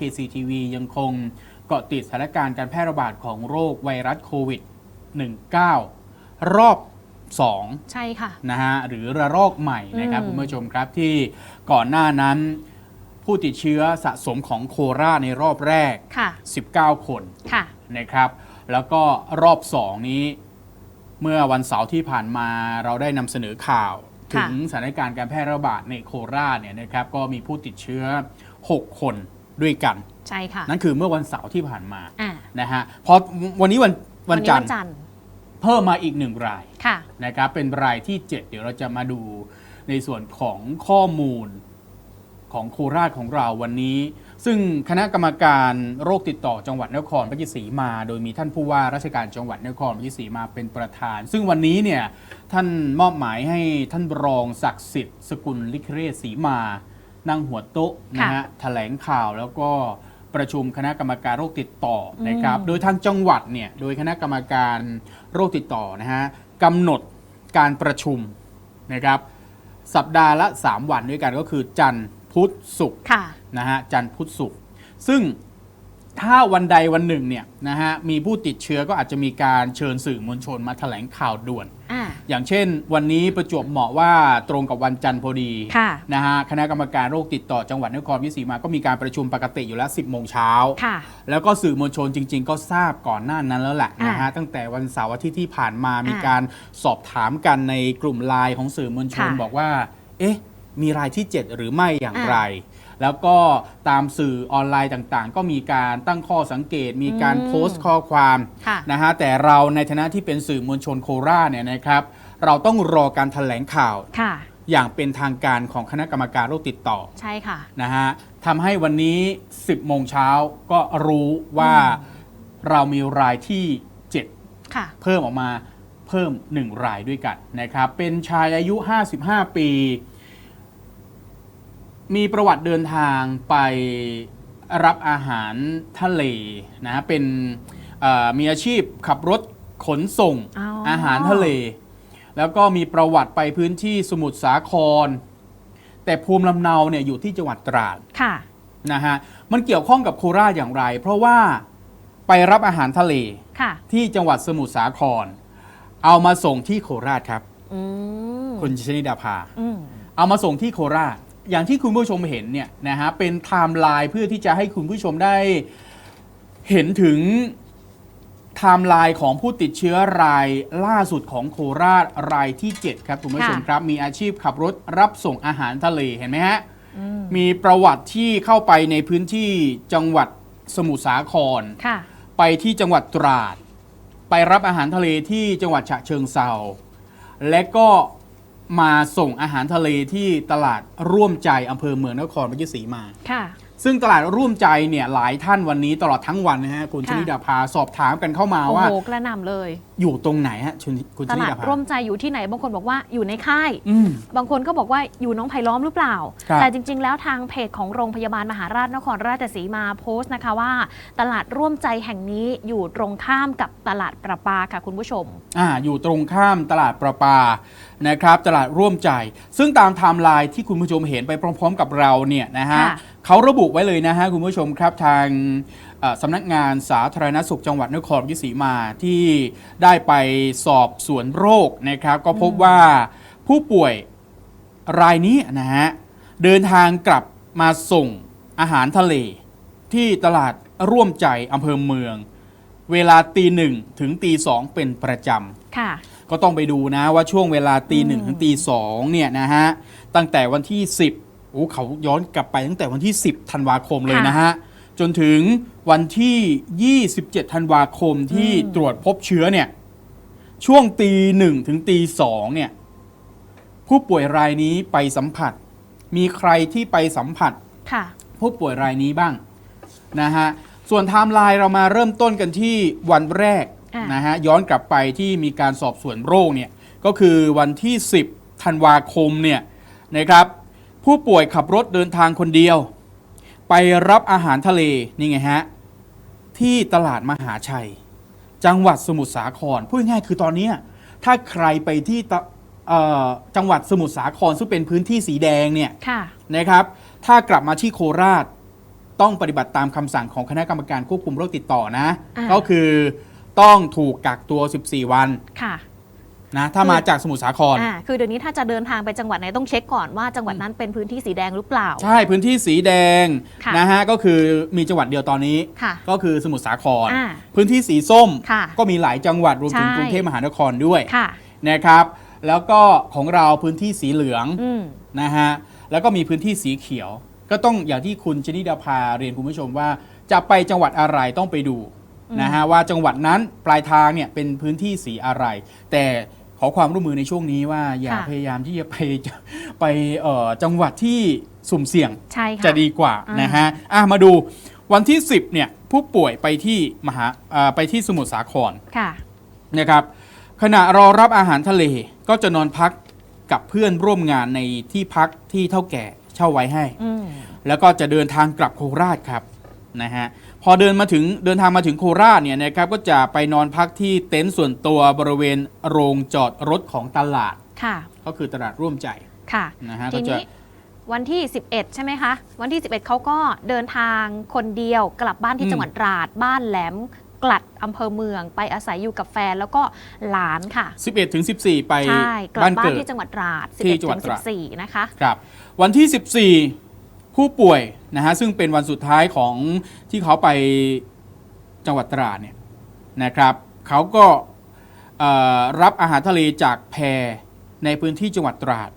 KCTV ยังคงเกาะติดสถานการณ์การแพร่ระบาดของโรคไวรัสโควิด 19 รอบ 2 ใช่ค่ะนะฮะหรือระลอกใหม่นะครับอืมคุณผู้ชมครับที่ก่อนหน้านั้นผู้ติดเชื้อสะสมของโคราชในรอบแรกค่ะ19 คนค่ะนะครับ แล้วก็รอบ 2 นี้เมื่อวันเสาร์ที่ผ่านมาเราได้นำเสนอข่าวถึงสถานการณ์การแพร่ระบาดในโคราชเนี่ยนะครับก็มีผู้ติดเชื้อ 6 คน ด้วยกัน ใช่ค่ะ นั่นคือเมื่อวันเสาร์ที่ผ่านมาอ่านะฮะพอวันนี้วันวันจันทร์จันทร์เพิ่มมาอีกหนึ่งรายค่ะนะครับเป็นรายที่ 7 เดี๋ยวเราจะมาดูในส่วนของข้อมูลของโคราชของเราวันนี้ ซึ่งคณะกรรมการโรคติดต่อจังหวัดนครราชสีมา โดยมีท่านผู้ว่าราชการจังหวัดนครราชสีมาเป็นประธาน ซึ่งวันนี้เนี่ยท่านมอบหมายให้ท่านรองศักดิ์สิทธิ์สกุลลิคเรศสีมา นั่งหัวโต๊ะนะฮะแถลงข่าวแล้วก็ประชุมคณะกรรมการโรคติดต่อนะครับอืมโดยทางจังหวัดเนี่ยโดยคณะกรรมการโรคติดต่อนะฮะกำหนดการประชุมนะครับสัปดาห์ละ 3 วันด้วยกันก็คือจันทร์พุธศุกร์ค่ะนะฮะจันทร์พุธศุกร์ซึ่งถ้าวันใดวันหนึ่งเนี่ยนะฮะมีผู้ติดเชื้อก็อาจจะมีการเชิญสื่อมวลชนมาแถลงข่าวด่วน อ่าอย่างเช่น วันนี้ประจวบเหมาะว่าตรงกับวันจันทร์พอดีค่ะนะฮะคณะกรรมการโรคติดต่อจังหวัดนครราชสีมาก็มีการประชุมปกติอยู่แล้ว 10โมงเช้าค่ะ แล้วก็สื่อมวลชนจริง ๆ ก็ทราบก่อนหน้านั้นแล้วแหละอ่านนะฮะตั้งแต่วันเสาร์อาทิตย์ที่ผ่านมามีอ่าการสอบถามกันในกลุ่มไลน์ของสื่อมวลชนค่ะบอกว่า เอ๊ะ มีรายที่ 7 หรือไม่อย่างอ่าไร แล้วก็ตามสื่อออนไลน์ต่างๆ ก็มีการตั้งข้อสังเกต มีการอืมโพสต์ข้อความค่ะนะฮะแต่เราในฐานะที่เป็นสื่อมวลชนโคราชเนี่ยนะครับ เราต้องรอการแถลงข่าวค่ะอย่างเป็นทางการของคณะกรรมการโรคติดต่อใช่ค่ะนะฮะทำให้วันนี้ 10 โมงเช้าก็รู้ว่าเรามีรายที่7ค่ะเพิ่มออกมาเพิ่ม 1 รายด้วยกันนะครับ เป็นชายอายุ 55 ปี มีประวัติเดินทางไปรับอาหารทะเลนะเป็นเอ่อมีอาชีพขับรถขนส่งอ๋อออาหารทะเล แล้วก็มีประวัติไปพื้นที่สมุทรสาคร แต่ภูมิลำเนาเนี่ยอยู่ที่จังหวัดตราดค่ะนะฮะมันเกี่ยวข้องกับโคราชอย่างไร เพราะว่าไปรับอาหารทะเลค่ะที่จังหวัดสมุทรสาคร เอามาส่งที่โคราชครับอืมคุณชนิดาภาอืมเอามาส่งที่โคราช อย่างที่คุณผู้ชมเห็นเนี่ยนะฮะเป็นไทม์ไลน์เพื่อที่จะให้คุณผู้ชมได้เห็นถึงไทม์ไลน์ของผู้ติดเชื้อรายล่าสุดของโคราชรายที่ 7 ครับคุณผู้ชมค่ะครับมีอาชีพขับรถรับส่งอาหารทะเลเห็นไหมฮะอืมมีประวัติที่เข้าไปในพื้นที่จังหวัดสมุทรสาครค่ะไปที่จังหวัดตราด ไปรับอาหารทะเลที่จังหวัดฉะเชิงเซาและก็ มาส่งอาหารทะเลที่ตลาดร่วมใจอำเภอเมืองนครราชสีมาค่ะ ซึ่งตลาดร่วมใจเนี่ยหลายท่านวันนี้ตลอดทั้งวันนะฮะคุณชค่ะนิดาภาสอบถามกันเข้ามาโอ้ว่าโหกระหน่ำเลย อยู่ตรงไหนฮะคุณคุณตชนิลาดดาภา ร่วมใจอยู่ที่ไหนบางคนบอกว่าอยู่ในค่าย อืม บางคนก็บอกว่าอยู่หน้องไผ่ล้อมหรือเปล่า ครับแต่จริง ๆ แล้วทางเพจของโรงพยาบาลมหาราชนครราชสีมาโพสต์นะคะว่า ตลาดร่วมใจแห่งนี้อยู่ตรงข้ามกับตลาดประปาค่ะคุณผู้ชม อ่าอยู่ตรงข้ามตลาดประปานะครับ ตลาดร่วมใจ ซึ่งตามไทม์ไลน์ที่คุณผู้ชมเห็นไปพร้อม ๆ กับเราเนี่ยนะฮะ ค่ะ เขาระบุไว้เลยนะฮะคุณผู้ชมครับทางเอ่อสำนักงานสาธารณสุขจังหวัดนครราชสีมาที่ได้ไปสอบสวนโรคนะครับ ก็พบว่าผู้ป่วยรายนี้นะฮะเดินทางกลับมาส่งอาหารทะเล ที่ตลาดร่วมใจอำเภอเมือง เวลาตีหนึ่งถึงตีสองเป็นประจำค่ะก็ต้องไปดูนะว่าช่วงเวลาตีหนึ่งถึงตีสองเนี่ยนะฮะตั้งแต่วันที่ 10โอ้เขาย้อนกลับไปตั้งแต่วันที่ 10ธันวาคมเลยนะฮะ จนถึงวันที่ 27ธันวาคมที่อืมตรวจพบเชื้อเนี่ย ช่วงตีหนึ่งถึงตีสองเนี่ย ผู้ป่วยรายนี้ไปสัมผัส มีใครที่ไปสัมผัสค่ะผู้ป่วยรายนี้บ้างนะฮะ ส่วนไทม์ไลน์เรามาเริ่มต้นกันที่วันแรกอะนะฮะย้อนกลับไปที่มีการสอบสวนโรคเนี่ยก็คือวันที่ 10ธันวาคมเนี่ยนะครับ ผู้ป่วยขับรถเดินทางคนเดียว ไปรับอาหารทะเลนี่ไงฮะ ที่ตลาดมหาชัย จังหวัดสมุทรสาครพูดง่ายๆคือตอนเนี้ยถ้าใครไปที่ตะเอ่อจังหวัดสมุทรสาครซึ่งเป็นพื้นที่สีแดงเนี่ยค่ะนะครับ ถ้ากลับมาที่โคราชต้องปฏิบัติตามคำสั่งของคณะกรรมการควบคุมโรคติดต่อนะอ่าก็คือต้องถูกกักตัว 14 วันค่ะ นะถ้ามาจากสมุทรสาคร อ่าคือเดี๋ยวนี้ถ้าจะเดินทางไปจังหวัดไหนต้องเช็คก่อนว่าจังหวัดนั้นเป็นพื้นที่สีแดงหรือเปล่า ใช่พื้นที่สีแดงค่ะนะฮะก็คือมีจังหวัดเดียวตอนนี้ ค่ะก็คือสมุทรสาคร อ่าพื้นที่สีส้มค่ะก็มีหลายจังหวัดรวมถึงใช่ กรุงเทพมหานครด้วยค่ะ นะครับ แล้วก็ของเราพื้นที่สีเหลืองอืม นะฮะแล้วก็มีพื้นที่สีเขียว ก็ต้องอย่างที่คุณชนิดาภาเรียนคุณผู้ชมว่า จะไปจังหวัดอะไรต้องไปดูอืมนะฮะว่าจังหวัดนั้นปลายทางเนี่ยเป็นพื้นที่สีอะไร แต่ ขอความร่วมมือในช่วงนี้ว่าอย่าค่ะพยายามที่จะไปไปเอ่อจังหวัดที่สุ่มเสี่ยงใช่ค่ะจะดีกว่าอ่านนะฮะอะมาดูวันที่ 10เนี่ยผู้ป่วยไปที่มหาอ่าไปที่สมุทรสาครค่ะนะครับขณะรอรับอาหารทะเลก็จะนอนพักกับเพื่อนร่วมงานในที่พักที่เท่าแก่เช่าไว้ให้อืมแล้วก็จะเดินทางกลับโคราชครับนะฮะ พอเดินมาถึงเดินทางมาถึงโคราชเนี่ยนะครับก็จะไปนอนพักที่เต็นท์ส่วนตัวบริเวณโรงจอดรถของตลาดค่ะ ก็คือตลาดร่วมใจค่ะนะฮะทีก็จะ นี้วันที่ 11 ใช่ไหมคะ วันที่ 11 เขาก็เดินทางคนเดียวกลับบ้านที่จังหวัดตราด บ้านแหลมกลัดอำเภอเมือง ไปอาศัยอยู่กับแฟนแล้วก็หลานค่ะ 11ถึง14 ไปใช่ กลับบ้านบ้านเกิด ที่จังหวัดตราด ที่11จังหวัดถึงตราด 14 นะคะ ครับ วันที่14 ผู้ป่วยนะฮะซึ่งเป็นวันสุดท้ายของที่เขาไปจังหวัดตราดเนี่ยนะครับเขาก็เอ่อรับอาหารทะเลจากแพในพื้นที่จังหวัดตราด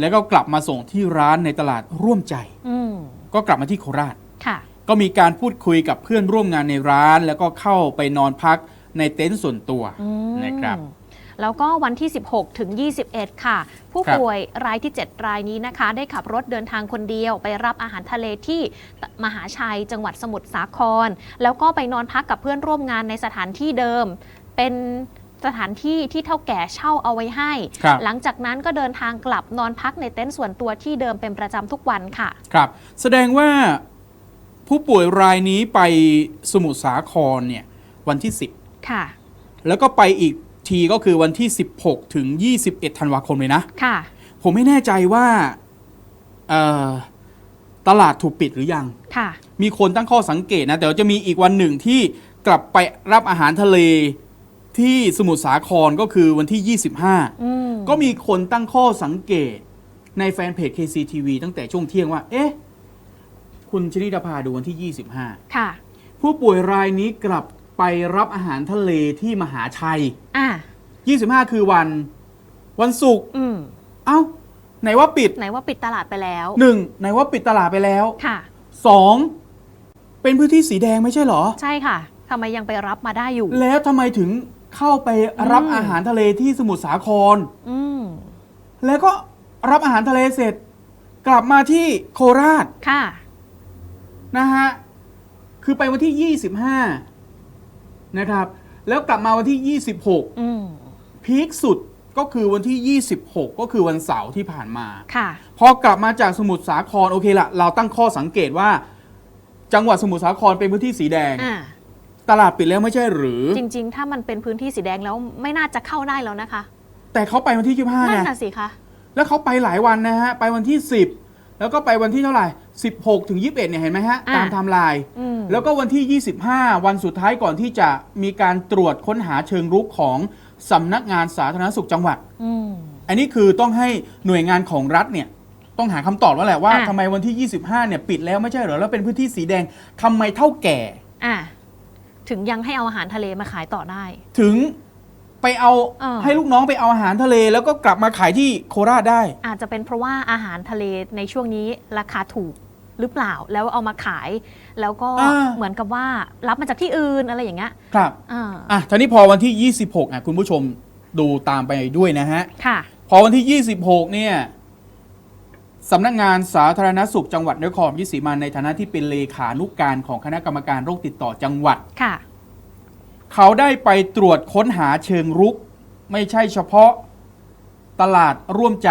แล้วก็กลับมาส่งที่ร้านในตลาดร่วมใจอืมก็กลับมาที่โคราชค่ะก็มีการพูดคุยกับเพื่อนร่วมงานในร้าน แล้วก็เข้าไปนอนพักในเต็นท์ส่วนตัวอืมนะครับ แล้วก็วันที่ 16 ถึง 21 ค่ะ ผู้ครับป่วยรายที่ 7 รายนี้นะคะ ได้ขับรถเดินทางคนเดียว ไปรับอาหารทะเลที่มหาชัยจังหวัดสมุทรสาคร แล้วก็ไปนอนพักกับเพื่อนร่วมงานในสถานที่เดิม เป็นสถานที่ที่เท่าแก่เช่าเอาไว้ให้ครับหลังจากนั้นก็เดินทางกลับนอนพักในเต็นท์ส่วนตัวที่เดิมเป็นประจำทุกวันค่ะ ครับ แสดงว่าผู้ป่วยรายนี้ไปสมุทรสาครเนี่ยวันที่ 10 ค่ะ แล้วก็ไปอีก ทีก็คือวันที่ 16 ถึง 21 ธันวาคมเลยนะ ค่ะ ผมไม่แน่ใจว่าเอ่อตลาดถูกปิดหรือยัง ค่ะ มีคนตั้งข้อสังเกตนะ แต่ว่าจะมีอีกวันหนึ่งที่กลับไปรับอาหารทะเลที่สมุทรสาครก็คือวันที่ 25อืมก็มีคนตั้งข้อสังเกตในแฟนเพจ KCTV ตั้งแต่ช่วงเที่ยงว่า เอ๊ะ คุณชนิดาภาดูวันที่ 25 ค่ะ ผู้ป่วยรายนี้กลับ ไปรับอาหารทะเลที่มหาชัย อะ25คือวัน วันศุกร์อืมเอ้า ไหนว่าปิดไหนว่าปิดตลาดไปแล้ว หนึ่งไหนว่าปิดตลาดไปแล้วค่ะ สองเป็นพื้นที่สีแดงไม่ใช่เหรอ ใช่ค่ะทำไมยังไปรับมาได้อยู่ แล้วทำไมถึงเข้าไปรับอืม อาหารทะเลที่สมุทรสาคร อืมแล้วก็รับอาหารทะเลเสร็จ กลับมาที่โคราชค่ะ นะฮะ คือไปวันที่ 25 นะครับ แล้วกลับมาวันที่อืม26พีคสุดก็คือวันที่ 26 ก็คือวันเสาร์ที่ผ่านมา ค่ะ พอกลับมาจากสมุทรสาครโอเคละเราตั้งข้อสังเกตว่า จังหวัดสมุทรสาครเป็นพื้นที่สีแดง อ่า ตลาดปิดแล้วไม่ใช่หรือ จริง ๆ ถ้ามันเป็นพื้นที่สีแดงแล้วไม่น่าจะเข้าได้แล้วนะคะ แต่เขาไปวันที่ 25นั่ไงนน่ะสิคะ แล้วเขาไปหลายวันนะฮะ ไปวันที่ 10 แล้วก็ไปวันที่เท่าไหร่ 16 ถึง 21 เนี่ยเห็นไหมฮะอ่าตามไทม์ไลน์อืมแล้วก็วันที่ 25 วันสุดท้ายก่อนที่จะมีการตรวจค้นหาเชิงรุกของสำนักงานสาธารณสุขจังหวัดอืมอันนี้คือต้องให้หน่วยงานของรัฐเนี่ยต้องหาคำตอบแล้วแหละว่าอะทำไมวันที่ 25 เนี่ยปิดแล้วไม่ใช่เหรอแล้วเป็นพื้นที่สีแดงทำไมเท่าแก่อ่าถึงยังให้เอาอาหารทะเลมาขายต่อได้ ถึงไปเอาเออให้ลูกน้องไปเอาอาหารทะเล แล้วก็กลับมาขายที่โคราชได้ อาจจะเป็นเพราะว่าอาหารทะเลในช่วงนี้ราคาถูก หรือเปล่าแล้วเอามาขาย แล้วก็อ่า เหมือนกับว่ารับมาจากที่อื่นอะไรอย่างเงี้ยครับอ่าอะทีนี้พอวันที่ 26อะคุณผู้ชมดูตามไปด้วยนะฮะ ค่ะ พอวันที่ 26 เนี่ยสำนักงานสาธารณสุขจังหวัดนครราชสีมาในฐานะที่เป็นเลขานุกการของคณะกรรมการโรคติดต่อจังหวัด ค่ะ เขาได้ไปตรวจค้นหาเชิงรุก ไม่ใช่เฉพาะตลาดร่วมใจ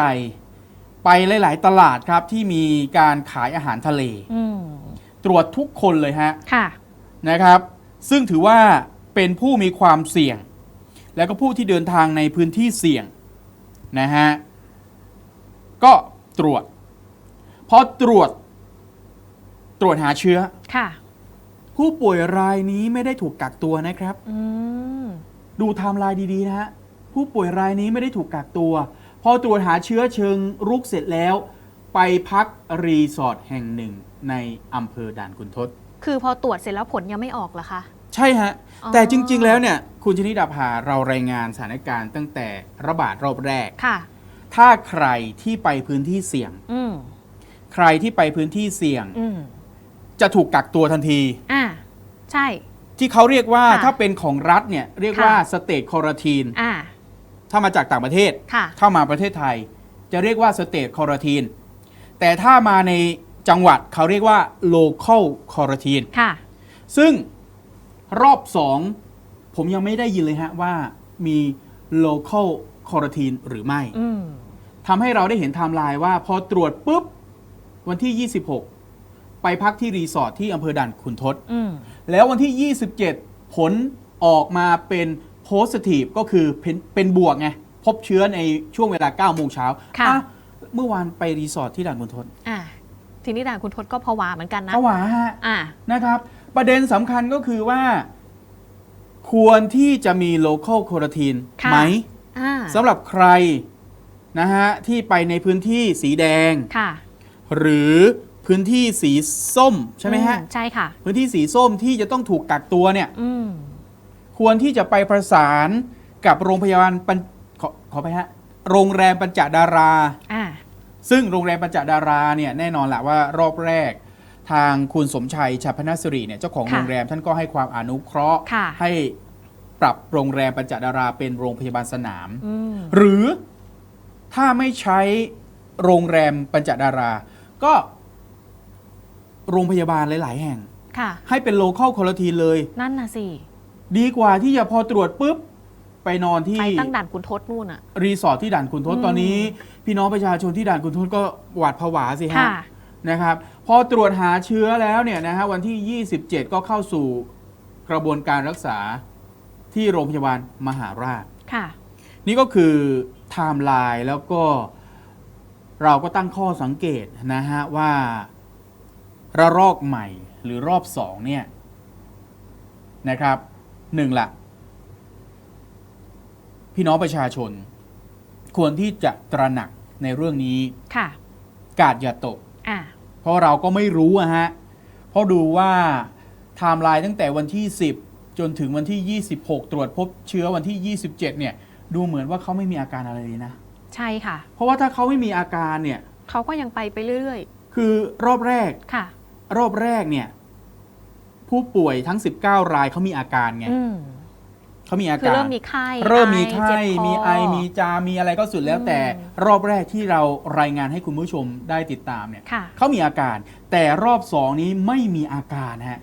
ไปหลาย ๆ ตลาดครับที่มีการขายอาหารทะเล อืมตรวจทุกคนเลยฮะค่ะ นะครับ ซึ่งถือว่าเป็นผู้มีความเสี่ยง แล้วก็ผู้ที่เดินทางในพื้นที่เสี่ยงนะฮะก็ตรวจพอตรวจตรวจหาเชื้อ ค่ะ ผู้ป่วยรายนี้ไม่ได้ถูกกักตัวนะครับ อืม ดูไทม์ไลน์ดีๆนะฮะผู้ป่วยรายนี้ไม่ได้ถูกกักตัว พอตรวจหาเชื้อเชิงรุกเสร็จแล้ว ไปพักรีสอร์ทแห่งหนึ่งในอำเภอด่านคุณทศ คือพอตรวจเสร็จแล้วผลยังไม่ออกเหรอคะ ใช่ฮะ อ๋อ แต่จริง ๆ แล้วเนี่ย คุณชนิดาภาเรารายงานสถานการณ์ตั้งแต่ระบาดรอบแรก ค่ะ ถ้าใครที่ไปพื้นที่เสี่ยง อืมใครที่ไปพื้นที่เสี่ยง อืมจะถูกกักตัวทันที อ่า ใช่ ที่เขาเรียกว่าค่ะถ้าเป็นของรัฐเนี่ยเรียกค่ะว่าสเต e คอร์ทีน อ่า ถ้ามาจากต่างประเทศ ค่ะ เข้ามาประเทศไทย จะเรียกว่าสเต e คอร์ทีนแต่ถ้ามาในจังหวัดเขาเรียกว่า local quarantine ค่ะ ซึ่งรอบสองผมยังไม่ได้ยินเลยฮะว่ามี local quarantine หรือไม่อืม ทำให้เราได้เห็นไทม์ไลน์ว่าพอตรวจปุ๊บ วันที่ 26 ไปพักที่รีสอร์ทที่อำเภอด่านขุนทด อืม แล้ววันที่ 27 ผลออกมาเป็น positive ก็คือเป็นเป็นบวกไง พบเชื้อในช่วงเวลา9โมงเช้าค่ะ อ่เมื่อวานไปรีสอร์ทที่ด่านขุนทดอ่าทีนี้ด่านคุณทศก็ผวาเหมือนกันนะผวาฮะ อ่านะครับ ประเด็นสำคัญก็คือว่า ควรที่จะมี local quarantine ค่ะ ไหมอ่าสำหรับใครนะฮะ ที่ไปในพื้นที่สีแดง ค่ะหรือพื้นที่สีส้มใช่ไหมฮะ อืใช่ค่ะ พื้นที่สีส้มที่จะต้องถูกกักตัวเนี่ย อืม ควรที่จะไปประสานกับโรงพยาบาลปัญขอขอไปฮะโรงแรมปัญจดารา อ่า ซึ่งโรงแรมปัญจดาราเนี่ยแน่นอนแหละว่ารอบแรก ทางคุณสมชัยชัพพนสิริเนี่ยเจ้าของค่ะโรงแรมท่านก็ให้ความอนุเคราะห์ ค่ะ ให้ปรับโรงแรมปัญจดาราเป็นโรงพยาบาลสนาม อืม หรือถ้าไม่ใช้โรงแรมปัญจดารา ก็โรงพยาบาลหลาย ๆ แห่ง ค่ะ ให้เป็นโลเคอลคอร์ทีเลย นั่นน่ะสิ ดีกว่าที่จะพอตรวจปุ๊บ ไปนอนที่ไปตั้งด่านคุณทศนู่นอะ รีสอร์ทที่ด่านคุณทศอืม ตอนนี้ พี่น้องประชาชนที่ด่านคุณทศก็หวาดผวาสิฮะ ค่ะ นะครับพอตรวจหาเชื้อแล้วเนี่ยนะฮะวันที่ 27 ก็เข้าสู่กระบวนการรักษาที่โรงพยาบาลมหาราช ค่ะ นี่ก็คือไทม์ไลน์แล้วก็เราก็ตั้งข้อสังเกตนะฮะว่าระลอกใหม่หรือรอบสองเนี่ยนะครับ หนึ่งละพี่น้องประชาชน ควรที่จะตระหนักในเรื่องนี้ค่ะ กาดอย่าตก อ่า เพราะเราก็ไม่รู้อะฮะ เพราะดูว่าไทม์ไลน์ตั้งแต่วันที่ 10 จนถึงวันที่ 26 ตรวจพบเชื้อวันที่ 27 เนี่ย ดูเหมือนว่าเขาไม่มีอาการอะไรเลยนะ ใช่ค่ะ เพราะว่าถ้าเขาไม่มีอาการเนี่ย เขาก็ยังไปไปเรื่อย คือรอบแรก ๆ ค่ะ รอบแรกเนี่ย ผู้ป่วยทั้ง 19 รายเขามีอาการไงอืมเขามีอาคือการเริ่มมีไข้เริ่มมีอไข้เจ็บคมีไอมีจามมีอะไรก็สุดแล้วอืมแต่รอบแรกที่เรารายงานให้คุณผู้ชมได้ติดตามเนี่ยค่ะเขามีอาการ แต่รอบสองนี้ไม่มีอาการฮะ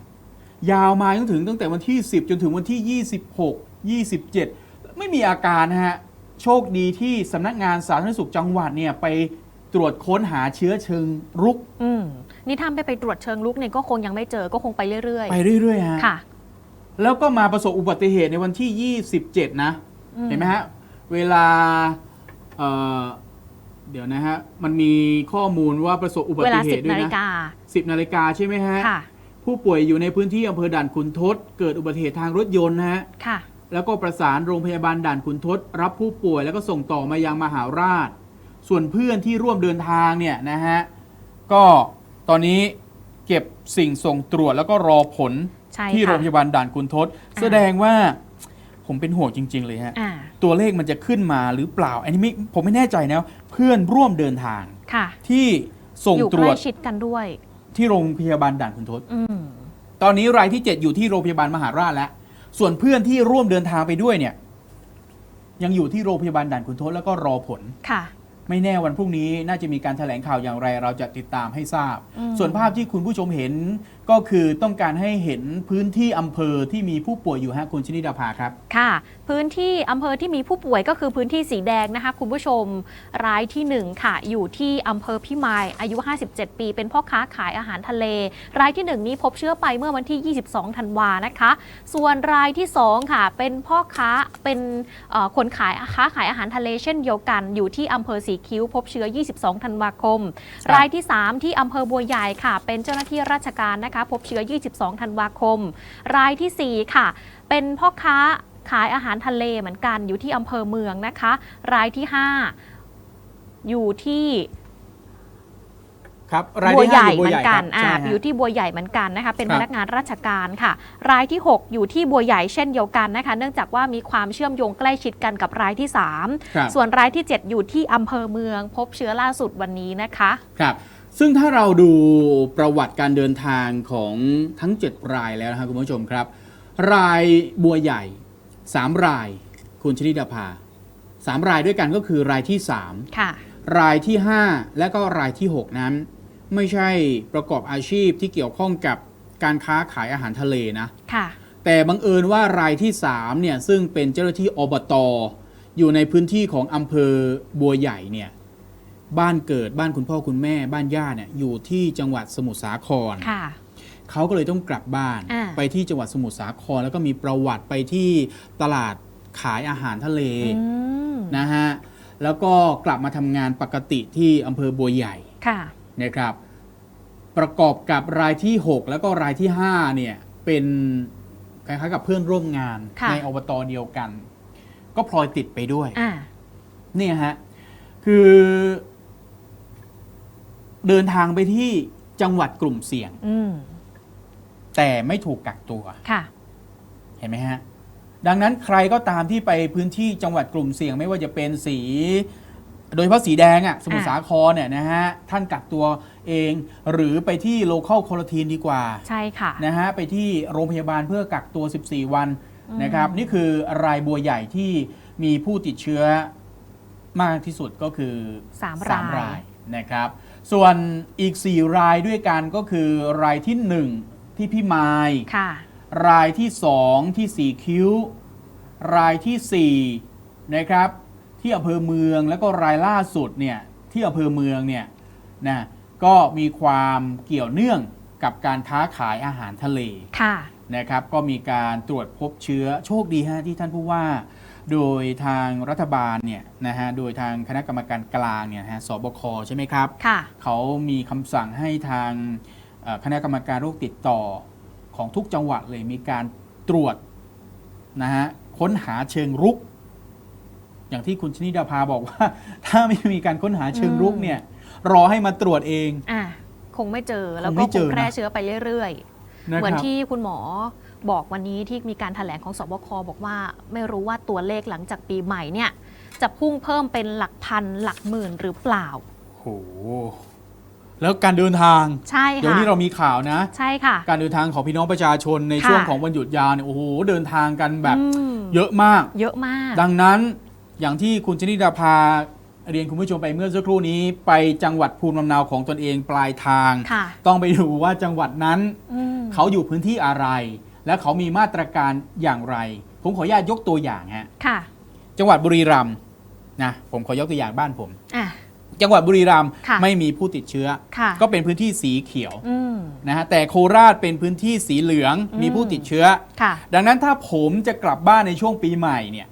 ยาวมาจนถึงตั้งแต่วันที่ 10 จนถึงวันที่ 26 27 ไม่มีอาการฮะโชคดีที่สำนักงานสาธารณสุขจังหวัดเนี่ยไปตรวจค้นหาเชื้อเชิงรุกอืม นี่ถ้าไม่ไปตรวจเชิงลุกเนี่ยก็คงยังไม่เจอก็คงไปเรื่อย ไปเรื่อยๆฮะๆ ค่ะ แล้วก็มาประสบอุบัติเหตุในวันที่ 27 นะ อืม เห็นไหมฮะ เวลาเอ่อเดี๋ยวนะฮะ มันมีข้อมูลว่าประสบอุบัเวติลาเหสิบตุด้วนายฬินะกา10 นาฬิกาใช่ไหมฮะ ค่ะ ผู้ป่วยอยู่ในพื้นที่อำเภอด่านขุนทด เกิดอุบัติเหตุทางรถยนต์นะฮะ ค่ะ แล้วก็ประสานโรงพยาบาลด่านขุนทด รับผู้ป่วยแล้วก็ส่งต่อมายังมหาราช ส่วนเพื่อนที่ร่วมเดินทางเนี่ยนะฮะ ก็ ตอนนี้เก็บสิ่งส่งตรวจแล้วก็รอผลใช่ที่ค่ะโรงพยาบาลด่านขุนทดอ่าแสดงว่าผมเป็นห่วงจริง ๆ เลยฮะ อ่าตัวเลขมันจะขึ้นมาหรือเปล่า อันนี้ไม่ผมไม่แน่ใจนะ เพื่อนร่วมเดินทางค่ะ ที่ส่งอยู่ตใกรวล้จชิดกันด้วย ที่โรงพยาบาลด่านขุนทดอืมตอนนี้รายที่ 7 อยู่ที่โรงพยาบาลมหาราชแล้ว ส่วนเพื่อนที่ร่วมเดินทางไปด้วยเนี่ย ยังอยู่ที่โรงพยาบาลด่านขุนทดแล้วก็รอผล ค่ะ ไม่แน่วันพรุ่งนี้น่าจะมีการแถลงข่าวอย่างไร เราจะติดตามให้ทราบอืมส่วนภาพที่คุณผู้ชมเห็น ก็คือต้องการให้เห็นพื้นที่อำเภอที่มีผู้ป่วยอยู่ฮะคุณชนิดาภาครับ ค่ะ พื้นที่อำเภอที่มีผู้ป่วยก็คือพื้นที่สีแดงนะคะคุณผู้ชมรายที่ 1 ค่ะ อยู่ที่อำเภอพิมายอายุ 57 ปี เป็นพ่อค้าขายอาหารทะเล รายที่ 1 นี้พบเชื้อไปเมื่อวันที่ 22 ธันวานะคะ ส่วนรายที่ 2 ค่ะ เป็นพ่อค้าเป็นเอ่อคนขายค้าขายอาหารทะเลเช่นเดียวกัน อยู่ที่อำเภอสีคิ้ว พบเชื้อ 22 ธันวาคมครับรายที่ 3 ที่อำเภอบัวใหญ่ค่ะ เป็นเจ้าหน้าที่ราชการนะคะพบเชื้อ 22 ธันวาคม รายทีสี่ 4 ค่ะ เป็นพ่อค้าขายอาหารทะเลเหมือนกันอยู่ที่อำเภอเมืองนะคะ รายที่ 5 อยู่ที่ครับรายบัวที่ใหญ่าเหมือนกันบัวใหญ่อ่าครับใช่ฮะอยู่ที่บัวใหญ่เหมือนกันนะคะ เป็นครัพบนักงานราชการค่ะ รายที่ 6 อยู่ที่บัวใหญ่เช่นเดียวกันนะคะ เนื่องจากว่ามีความเชื่อมโยงใกล้ชิดกันกับรายที่3ครับส่วนรายที่ 7 อยู่ที่อำเภอเมือง พบเชื้อล่าสุดวันนี้นะคะ ครับ ซึ่งถ้าเราดูประวัติการเดินทางของทั้ง 7 รายแล้วนะครับคุณผู้ชมครับ รายบัวใหญ่ 3 ราย คุณชนิดาภาสามรายด้วยกันก็คือรายที่3ค่ะรายที่ 5 และก็รายที่ 6 นั้น ไม่ใช่ประกอบอาชีพที่เกี่ยวข้องกับการค้าขายอาหารทะเลนะค่ะแต่บังเอิญว่ารายที่3เนี่ยซึ่งเป็นเจ้าหน้าที่อบต อยู่ในพื้นที่ของอำเภอบัวใหญ่เนี่ย บ้านเกิดบ้านคุณพ่อคุณแม่บ้านย่าเนี่ยอยู่ที่จังหวัดสมุทรสาครค่ะเขาก็เลยต้องกลับบ้านอ่าไปที่จังหวัดสมุทรสาคร แล้วก็มีประวัติไปที่ตลาดขายอาหารทะเลอืมนะฮะแล้วก็กลับมาทำงานปกติที่อำเภอบัวใหญ่ค่ะนะครับ ประกอบกับรายที่ 6 แล้วก็รายที่5เนี่ยเป็นคล้ายๆกับเพื่อนร่วมงานค่ะในอบตเดียวกัน ก็พลอยติดไปด้วยอ่าเนี่ยฮะคือ เดินทางไปที่จังหวัดกลุ่มเสี่ยง อืมแต่ไม่ถูกกักตัว ค่ะ เห็นไหมฮะ ดังนั้นใครก็ตามที่ไปพื้นที่จังหวัดกลุ่มเสี่ยง ไม่ว่าจะเป็นสี โดยเฉพาะสีแดงอะ่ะสมุทรอ่าสาครเนี่ยนะฮะ ท่านกักตัวเอง หรือไปที่ local quarantine ดีกว่า ใช่ค่ะ นะฮะ ไปที่โรงพยาบาลเพื่อกักตัว 14 วันอืม นะครับ นี่คือรายบัวใหญ่ที่มีผู้ติดเชื้อมากที่สุดก็คือสามสามรารายยนะครับ ส่วนอีก 4 รายด้วยกันก็คือรายที่ 1 ที่พี่ไมายค่ะ รายที่ 2 ที่สีคิ้ว รายทีสี่ 4 นะครับ ที่อำเภอเมืองแล้วก็รายล่าสุดเนี่ยที่อำเภอเมืองเนี่ยนะก็มีความเกี่ยวเนื่องกับการค้าขายอาหารทะเลค่ะนะครับ ก็มีการตรวจพบเชื้อโชคดีฮะที่ท่านผู้ว่า โดยทางรัฐบาลเนี่ยนะฮะโดยทางคณะกรรมการกลางเนี่ยนะฮะสบคใช่ไหมครับค่ะเขามีคำสั่งให้ทางเอ่อคณะกรรมการโรคติดต่อของทุกจังหวัดเลยมีการตรวจนะฮะค้นหาเชิงรุก อย่างที่คุณชนิดาภาบอกว่า ถ้าไม่มีการค้นหาเชิงรุกเนี่ยรอให้มาตรวจเองอะคงไม่เจอแล้วคงก็ไม่คเจงอนะแพร่เชื้อไปเรื่อยนะๆเหมือนครับที่คุณหมอ บอกวันนี้ที่มีการถแถลงของสบคบอกว่า ไม่รู้ว่าตัวเลขหลังจากปีใหม่เนี่ยจะพุ่งเพิ่มเป็นหลักพันหลักหมื่นหรือเปล่าโอ้โหแล้วการเดินทางใช่เดี๋ยวค่ะนี้เรามีข่าวนะ ใช่ค่ะ การเดินทางของพี่น้องประชาชนในค่ะช่วงของวันหยุดยาวเนี่ยโอ้โหเดินทางกันแบบอืมเยอะมาก เยอะมาก ดังนั้นอย่างที่คุณชนิดาภาเรียนคุณผู้ชมไปเมื่อสักครู่นี้ไปจังหวัดภูมิลำเนาของตนเองปลายทางค่ะต้องไปดูว่าจังหวัดนั้นอืมเขาอยู่พื้นที่อะไร และเขามีมาตรการอย่างไร ผมขออนุญาตยกตัวอย่างฮะค่ะ จังหวัดบุรีรัมย์นะผมขอยกตัวอย่างบ้านผม อะ จังหวัดบุรีรัมย์ค่ะไม่มีผู้ติดเชื้อ ค่ะ ก็เป็นพื้นที่สีเขียวอืม นะฮะแต่โคราชเป็นพื้นที่สีเหลืองอืม มีผู้ติดเชื้อ ค่ะ ดังนั้นถ้าผมจะกลับบ้านในช่วงปีใหม่เนี่ย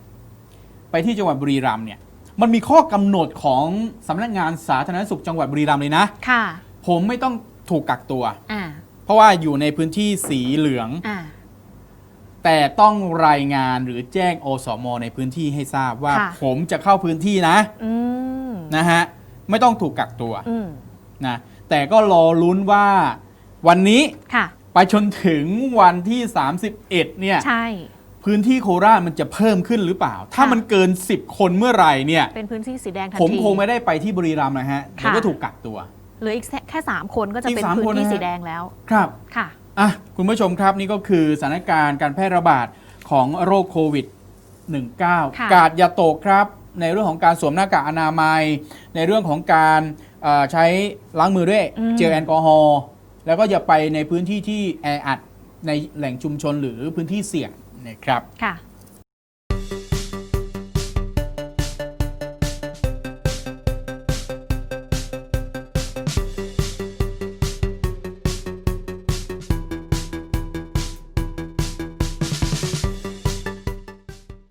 ไปที่จังหวัดบุรีรัมย์เนี่ยมันมีข้อกำหนดของสำนักงานสาธารณสุขจังหวัดบุรีรัมย์เลยนะ ค่ะ ผมไม่ต้องถูกกักตัว อ่า เพราะว่าอยู่ในพื้นที่สีเหลือง อ่า แต่ต้องรายงานหรือแจ้งอสมในพื้นที่ให้ทราบว่า ค่ะ ผมจะเข้าพื้นที่นะอืมนะฮะไม่ต้องถูกกักตัวอืมนะแต่ก็รอลุ้นว่าวันนี้ค่ะ ไปจนถึงวันที่ 31เนี่ยใช่ พื้นที่โคราชมันจะเพิ่มขึ้นหรือเปล่า ถ้าค่ะ มันเกิน 10 คนเมื่อไหร่เนี่ย เป็นพื้นที่สีแดงทันผมทีคงไม่ได้ไปที่บุรีรัมย์นะฮะค่ะเดี๋ยวก็ถูกกักตัว เหลืออีกแค่สามคนก็จะอีกเป็นสามพื้คนนที่นะฮะ สีแดงแล้ว ครับ ค่ะ อะ คุณผู้ชมครับนี่ก็คือสถานการณ์การแพร่ระบาดของโรคโควิด -19 ค่ะกาดอย่าตกครับ ในเรื่องของการสวมหน้ากากอนามัย ในเรื่องของการเอ่อใช้ล้างมือด้วยอืมเจลแอลกอฮอล์แล้วก็อย่าไปในพื้นที่ที่แออัดในแหล่งชุมชนหรือพื้นที่เสี่ยงนะครับค่ะ